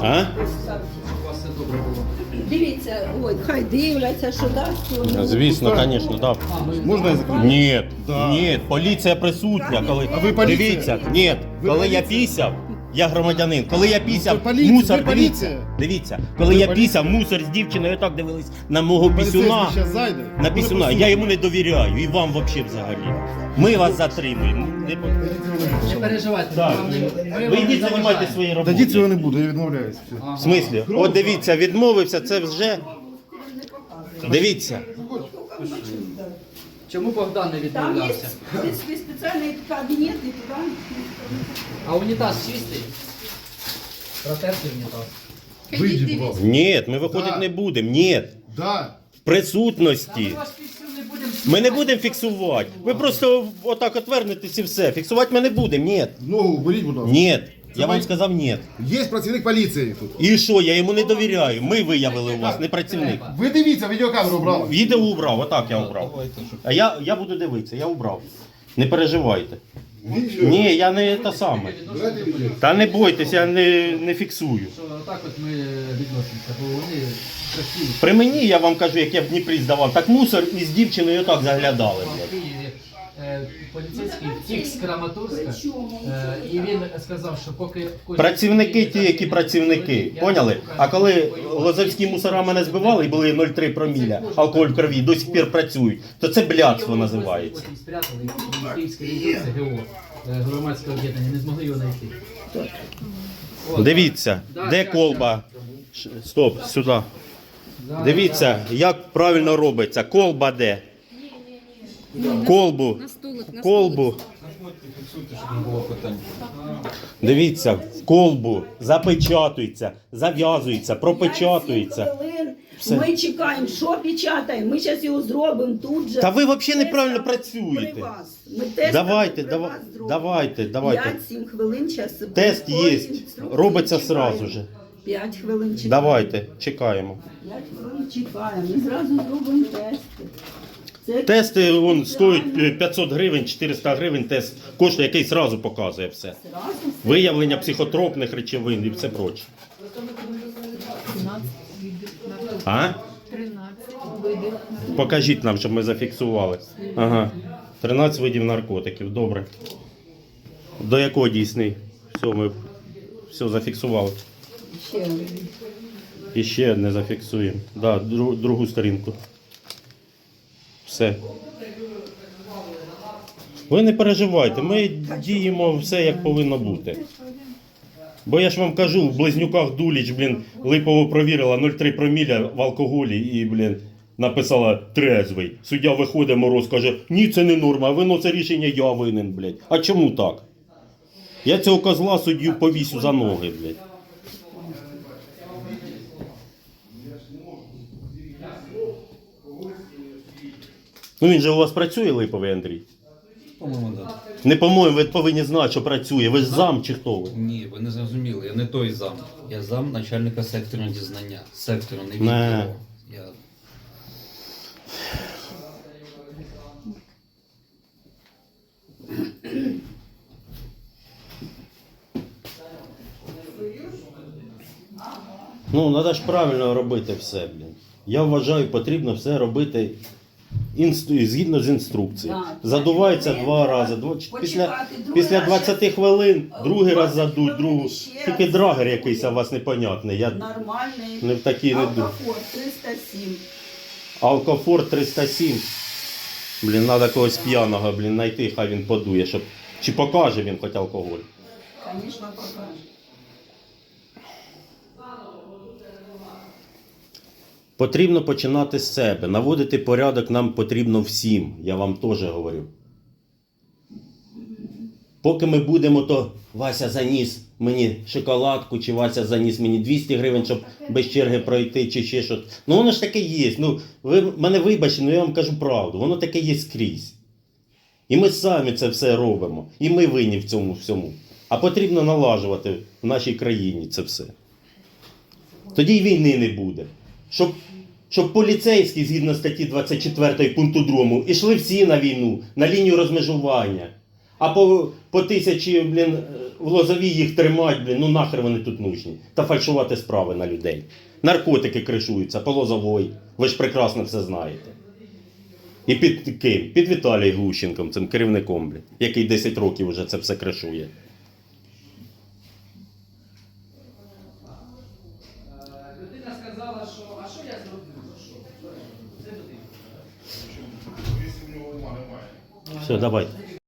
А? Дивіться, ой, хай дивляться, що дасть. то- Звісно, звісно, да. Можна я закрию? Ні, Да. ні, поліція присутня. Коли А ви поліція? дивіться, ні, Ви коли я поліція? пісяв, я громадянин. Коли я пісяв, ви поліція, мусор, ви дивіться, поліція. дивіться, коли Ви я поліція. пісяв, мусор з дівчиною так дивились на мого Поліцейський пісюна. щас зайде. На буде пісюна. Я йому не довіряю, і вам взагалі взагалі. Ми вас затримуємо. Не по- Не переживайте. Вам не- ми Ви вам не йдіть, займайтеся заважаємо. своєю Тоді цього не буде, я відмовляюся. В смислі? От дивіться, відмовився, це вже. Дивіться. Чому Богдан не Там є відмовлявся? спе- спеціальний кабінет і туди. А унітаз чистий? Протертий унітаз. Вийдіть, будь ласка. Ні, ми виходити Да. не будемо. Ні. Да. В присутності. Ми не будемо фіксувати. Ви просто отак отвернетесь і все. Фіксувати ми не будемо. Ні. Ногу уберіть, будь ласка. Ні. Я вам сказав ні. Є працівник поліції тут. І що, я йому не довіряю. Ми виявили у вас, не працівник. Ви дивіться, відеокамеру брали. Відео убрав, отак я убрав. А я, я буду дивитися, я убрав. Не переживайте. Ні, я не те саме. Давайте відео. Та не бойтесь, я не, не фіксую. Що так от ми відносимося, бо вони красиві. При мені я вам кажу, як я в Дніпрі здавав, так мусор із дівчиною отак заглядали. В блядь. Києві е, поліцейський втік з Краматорська, е, і він сказав, що поки... Працівники ті, які працівники, поняли? А коли лозовські мусора мене збивали і були 0,3 проміля, алкоголь в крові, до сих пір працюють, то це блядство називається. Потім спрятали, і Київська відділення ГО, е, громадське об'єднання, не змогли його знайти. От. Дивіться, де колба? Ш- Стоп, сюди. Дивіться, як правильно робиться. Колба де? Колбу. Колбу. Дивіться, в колбу запечатується, зав'язується, пропечатується. Все. Ми чекаємо, що печатаємо. Ми зараз його зробимо тут же. Та ви взагалі неправильно при працюєте. вас. Ми тест Давайте, при дава- вас зробимо. давайте, давайте. 5-7 хвилин зараз. Тест є, робиться сразу же. 5 хвилин чекаємо. Давайте, чекаємо. 5 хвилин чекаємо. Ми зразу зробимо тести. Тести вон, стоять е, 500 гривень, 400 гривень тест коштує, який зразу показує все. Виявлення психотропних речовин і все проче. А? 13 видів. Покажіть нам, щоб ми зафіксували. Ага. 13 видів наркотиків, добре. До якого дійсний? Все, ми все зафіксували. ще один. І ще не зафіксуємо. Да, другу сторінку. Все. Ви не переживайте, ми діємо все як повинно бути. Бо я ж вам кажу, в близнюках Дуліч, блін, Липово провірила 0,3 проміля в алкоголі і, блін, написала трезвий. Суддя виходить, мороз каже, ні, це не норма, вино це рішення я винен, блядь. А чому так? Я цього козла суддю повісю за ноги, блядь. Ну він же у вас працює липовий Андрій? По-моєму, да. Не по-моєму, ви повинні знати, що працює. Ви ж зам чи хто ви? Ні, ви не зрозуміли, я не той зам. Я зам начальника сектору дізнання. Сектору, не Не. відділу. Я... Ну, треба ж правильно робити все, блін. Я вважаю, потрібно все робити інстру- згідно з інструкцією. Да. Задувається два рази. Дво- Почекати Після, другий після раз. 20 хвилин другий раз задуть, хвилин другу. ще Тільки драгер якийсь у вас непонятний. Я Нормальний. не в такий не ду. Алкофор 307. Алкофор 307. Блін, треба когось п'яного, блін, знайти, хай він подує, щоб. Чи покаже він хоч алкоголь. Звісно, покаже. Потрібно починати з себе. Наводити порядок нам потрібно всім. Я вам теж говорю. Поки ми будемо, то Вася заніс мені шоколадку, чи Вася заніс мені 200 гривень, щоб без черги пройти, чи ще щось. Ну воно ж таке є. Ну, ви мене вибачте, ну я вам кажу правду. Воно таке є скрізь. І ми самі це все робимо. І ми винні в цьому всьому. А потрібно налажувати в нашій країні це все. Тоді й війни не буде. Щоб, щоб поліцейські, згідно статті 24 пункту 2, ішли всі на війну, на лінію розмежування. А по, по тисячі, блін, в лозовій їх тримать, блін, ну нахер вони тут нужні. Та фальшувати справи на людей. Наркотики кришуються по лозовій. Ви ж прекрасно все знаєте. І під ким? Під Віталієм Глущенком, цим керівником, блін, який 10 років вже це все кришує. Що я? Ну людина. Все, давайте.